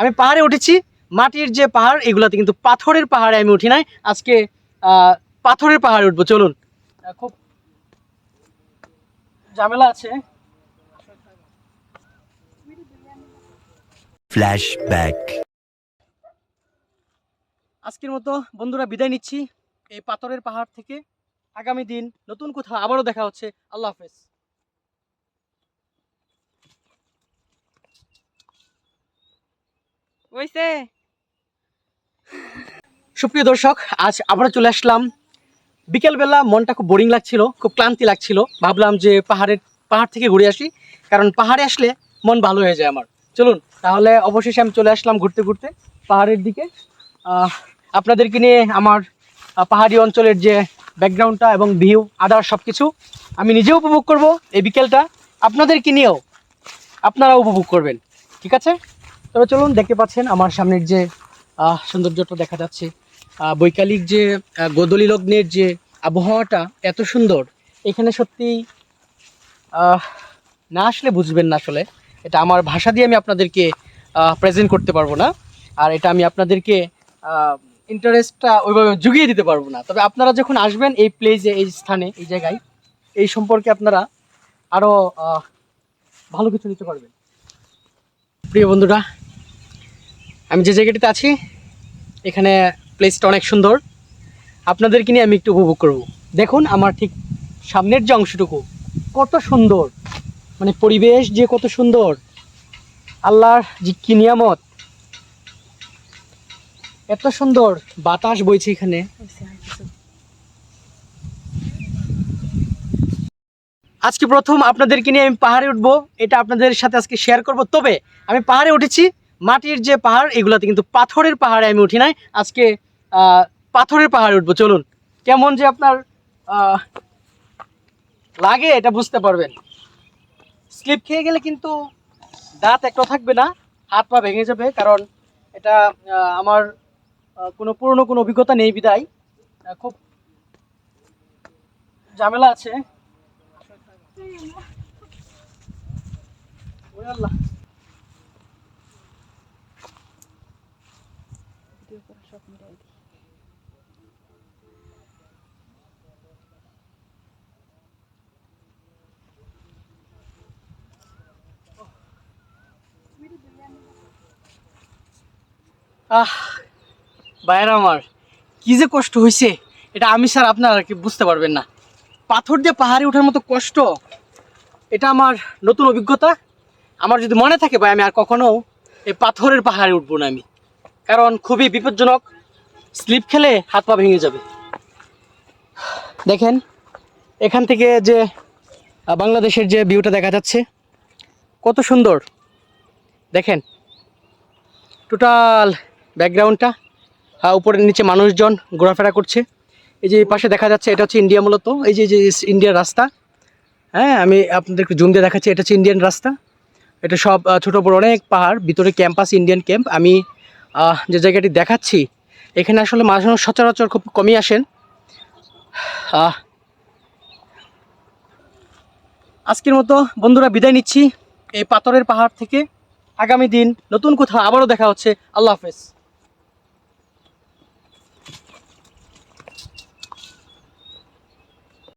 আমি পাহাড়ে উঠেছি মাটির যে পাহাড় এগুলাতে কিন্তু পাথরের পাহাড়ে আমি উঠি নাই। আজকে আহ, পাথরের পাহাড়ে উঠবো চলুন। খুব ঝামেলা আছে. আজকের মতো বন্ধুরা বিদায় নিচ্ছি এই পাথরের পাহাড় থেকে। আগামী দিন নতুন কোথাও আবারও দেখা হচ্ছে। আল্লাহ হাফেজ। সুপ্রিয় দর্শক, আজ আবারও চলে আসলাম। বিকেলবেলা মনটা খুব বোরিং লাগছিল, খুব ক্লান্তি লাগছিল। ভাবলাম যে পাহাড়ের, পাহাড় থেকে ঘুরে আসি, কারণ পাহাড়ে আসলে মন ভালো হয়ে যায় আমার। চলুন, তাহলে অবশেষে আমি চলে আসলাম ঘুরতে ঘুরতে, পাহাড়ের দিকে। আপনাদেরকে নিয়ে আমার পাহাড়ি অঞ্চলের যে ব্যাকগ্রাউন্ডটা এবং ভিউ, আদার সব কিছু আমি নিজেও উপভোগ করব এই বিকেলটা। আপনাদেরকে নিয়েও আপনারা উপভোগ করবেন, ঠিক আছে? তবে চলুন দেখতে পাচ্ছেন আমার সামনের যে সৌন্দর্যটা দেখা যাচ্ছে। বৈকালিক যে গোদলি লগ্নের যে আবহাওয়াটা এত সুন্দর, এখানে সত্যি না আসলে বুঝবেন না আসলে। এটা আমার ভাষা দিয়ে আমি আপনাদেরকে প্রেজেন্ট করতে পারব না। আর এটা আমি আপনাদেরকে ইন্টারেস্টটা ওইভাবে জুগিয়ে দিতে পারব না। তবে আপনারা যখন আসবেন এই প্লেসে এই স্থানে, এই জায়গায়, এই সম্পর্কে আপনারা আরও ভালো কিছু নিতে পারবেন। প্রিয় বন্ধুরা, আমি যে জায়গাটিতে আছি, এখানে প্লেসটা অনেক সুন্দর। আপনাদেরকে নিয়ে আমি একটু উপভোগ করব। দেখুন, আমার ঠিক সামনের যে অংশটুকু, কত সুন্দর। মানে পরিবেশ যে কত সুন্দর। আল্লাহর যে কি নিয়ামত। এত সুন্দর বাতাস বইছে এখানে। আজকে প্রথম আপনাদেরকে নিয়ে আমি পাহাড়ে উঠবো, এটা আপনাদের সাথে আজকে শেয়ার করব। তবে আমি পাহাড়ে উঠেছি, মাটির যে পাহাড়, এগুলাতে কিন্তু পাথরের পাহাড়ে আমি উঠি নাই। আজকে পাথরের পাহাড়ে উঠবো, চলুন। কেমন যে আপনার লাগে, এটা বুঝতে পারবেন। স্লিপ খেয়ে গেলে কিন্তু দাঁত একটা থাকবে না, হাত পা ভেঙে যাবে, কারণ এটা আমার কোনো পুরনো কোনো অভিজ্ঞতা নেই বিদায়। খুব ঝামেলা আছে। আহ বাইরে আমার, কি যে কষ্ট হয়েছে এটা আমি স্যার আপনারা কি বুঝতে পারবেন না। পাথর দিয়ে পাহাড়ে ওঠার মতো কষ্ট। এটা আমার নতুন অভিজ্ঞতা। আমার যদি মনে থাকে ভাই, আমি আর কখনো এই পাথরের পাহাড়ে উঠবো না আমি। কারণ খুবই বিপজ্জনক। স্লিপ খেলে হাত পা ভেঙে যাবে। দেখেন, এখান থেকে যে বাংলাদেশের যে ভিউটা দেখা যাচ্ছে, কত সুন্দর। দেখেন, টোটাল ব্যাকগ্রাউন্ডটা উপরের নিচে মানুষজন ঘোরাফেরা করছে। এই যে পাশে দেখা যাচ্ছে, এটা হচ্ছে ইন্ডিয়া মূলত। এই যে, ইন্ডিয়ার রাস্তা হ্যাঁ আমি আপনাদেরকে জুম দিয়ে দেখাচ্ছি, এটা হচ্ছে ইন্ডিয়ান রাস্তা। এটা সব ছোট বড় অনেক পাহাড়, ভিতরে ক্যাম্পাস ইন্ডিয়ান ক্যাম্প আমি যে জায়গাটি দেখাচ্ছি, এখানে আসলে মানুষ সচরাচর খুব কমই আসেন। আজকের মতো বন্ধুরা বিদায় নিচ্ছি। এই পাথরের পাহাড় থেকে আগামী দিন নতুন কোথাও আবারও দেখা হচ্ছে। আল্লাহ হাফেজ।